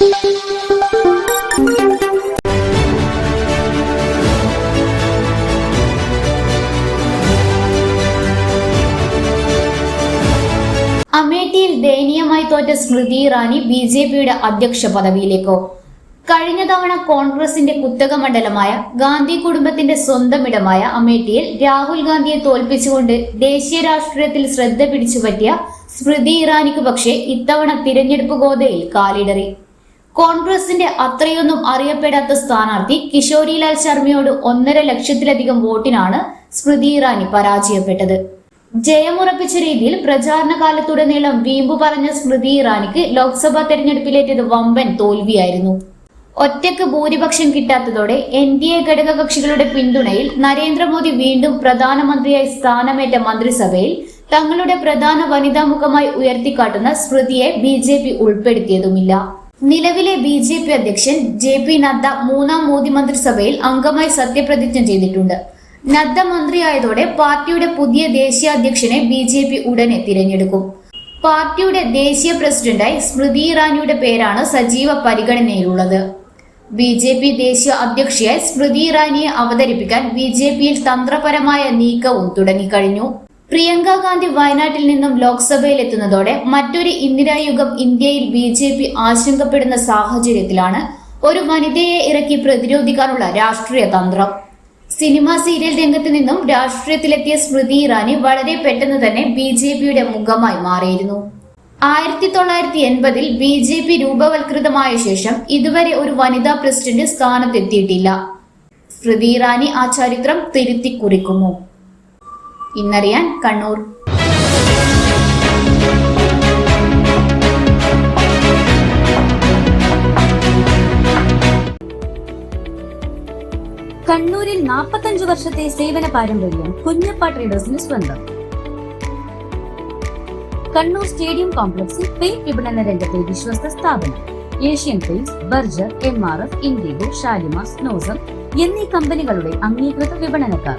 അമേഠിയിൽ ദയനീയമായി തോറ്റ Smriti Irani B J പിയുടെ അധ്യക്ഷ പദവിയിലേക്കോ. കഴിഞ്ഞ തവണ കോൺഗ്രസിന്റെ കുത്തക മണ്ഡലമായ ഗാന്ധി കുടുംബത്തിന്റെ സ്വന്തം ഇടമായ അമേഠിയിൽ രാഹുൽ ഗാന്ധിയെ തോൽപ്പിച്ചുകൊണ്ട് ദേശീയ രാഷ്ട്രീയത്തിൽ ശ്രദ്ധ പിടിച്ചുപറ്റിയ സ്മൃതി ഇറാനിക്ക് പക്ഷേ ഇത്തവണ തിരഞ്ഞെടുപ്പ് ഗോതയിൽ കാലിടറി. കോൺഗ്രസിന്റെ അത്രയൊന്നും അറിയപ്പെടാത്ത സ്ഥാനാർത്ഥി കിഷോരിലാൽ ശർമ്മയോട് ഒന്നര ലക്ഷത്തിലധികം വോട്ടിനാണ് സ്മൃതി ഇറാനി പരാജയപ്പെട്ടത്. ജയമുറപ്പിച്ച രീതിയിൽ പ്രചാരണ കാലത്തുടനീളം വീമ്പു പറഞ്ഞ സ്മൃതി ഇറാനിക്ക് ലോക്സഭാ തെരഞ്ഞെടുപ്പിലേറ്റത് വമ്പൻ തോൽവിയായിരുന്നു. ഒറ്റയ്ക്ക് ഭൂരിപക്ഷം കിട്ടാത്തതോടെ എൻ ഡി എ ഘടകകക്ഷികളുടെ പിന്തുണയിൽ നരേന്ദ്രമോദി വീണ്ടും പ്രധാനമന്ത്രിയായി സ്ഥാനമേറ്റ മന്ത്രിസഭയിൽ തങ്ങളുടെ പ്രധാന വനിതാ മുഖമായി ഉയർത്തിക്കാട്ടുന്ന സ്മൃതിയെ ബി ജെ പി ഉൾപ്പെടുത്തിയതുമില്ല. നിലവിലെ ബി ജെ പി അധ്യക്ഷൻ ജെ പി നദ്ദ മൂന്നാം മോദി മന്ത്രിസഭയിൽ അംഗമായി സത്യപ്രതിജ്ഞ ചെയ്തിട്ടുണ്ട്. നദ്ദ മന്ത്രിയായതോടെ പാർട്ടിയുടെ പുതിയ ദേശീയ അധ്യക്ഷനെ ബി ജെ പി ഉടനെ തിരഞ്ഞെടുക്കും. പാർട്ടിയുടെ ദേശീയ പ്രസിഡന്റായി സ്മൃതി ഇറാനിയുടെ പേരാണ് സജീവ പരിഗണനയിലുള്ളത്. ബി ജെ പി ദേശീയ അധ്യക്ഷയായി സ്മൃതി ഇറാനിയെ അവതരിപ്പിക്കാൻ ബി ജെ പിയിൽ തന്ത്രപരമായ നീക്കവും തുടങ്ങിക്കഴിഞ്ഞു. പ്രിയങ്ക ഗാന്ധി വയനാട്ടിൽ നിന്നും ലോക്സഭയിൽ എത്തുന്നതോടെ മറ്റൊരു ഇന്ദിരായുഗം ഇന്ത്യയിൽ ബി ജെ പി ആശങ്കപ്പെടുന്ന സാഹചര്യത്തിലാണ് ഒരു വനിതയെ ഇറക്കി പ്രതിരോധിക്കാനുള്ള രാഷ്ട്രീയ തന്ത്രം. സിനിമ സീരിയൽ രംഗത്ത് നിന്നും രാഷ്ട്രീയത്തിലെത്തിയ സ്മൃതി ഇറാനി വളരെ പെട്ടെന്ന് തന്നെ ബി ജെ പിയുടെ മുഖമായി മാറിയിരുന്നു. ആയിരത്തി തൊള്ളായിരത്തി എൺപതിൽ ബി ജെ പി രൂപവൽകൃതമായ ശേഷം ഇതുവരെ ഒരു വനിതാ പ്രസിഡന്റ് സ്ഥാനത്തെത്തിയിട്ടില്ല. സ്മൃതി ഇറാനി ആ ചരിത്രം തിരുത്തി കുറിക്കുന്നു ഇന്നറിയാൻ കണ്ണൂർ. കണ്ണൂരിൽ നാൽപ്പത്തഞ്ചു വർഷത്തെ സേവന പാരമ്പര്യം കുഞ്ഞപ്പ ട്രേഡേഴ്സിന് സ്വന്തം. കണ്ണൂർ സ്റ്റേഡിയം കോംപ്ലക്സിൽ പെയിന്റ് വിപണന രംഗത്തെ വിശ്വസ്ത സ്ഥാപനം. Asian Paints Berger M R F Indigo Shalimar Snowcem എന്നീ കമ്പനികളുടെ അംഗീകൃത വിപണനക്കാർ.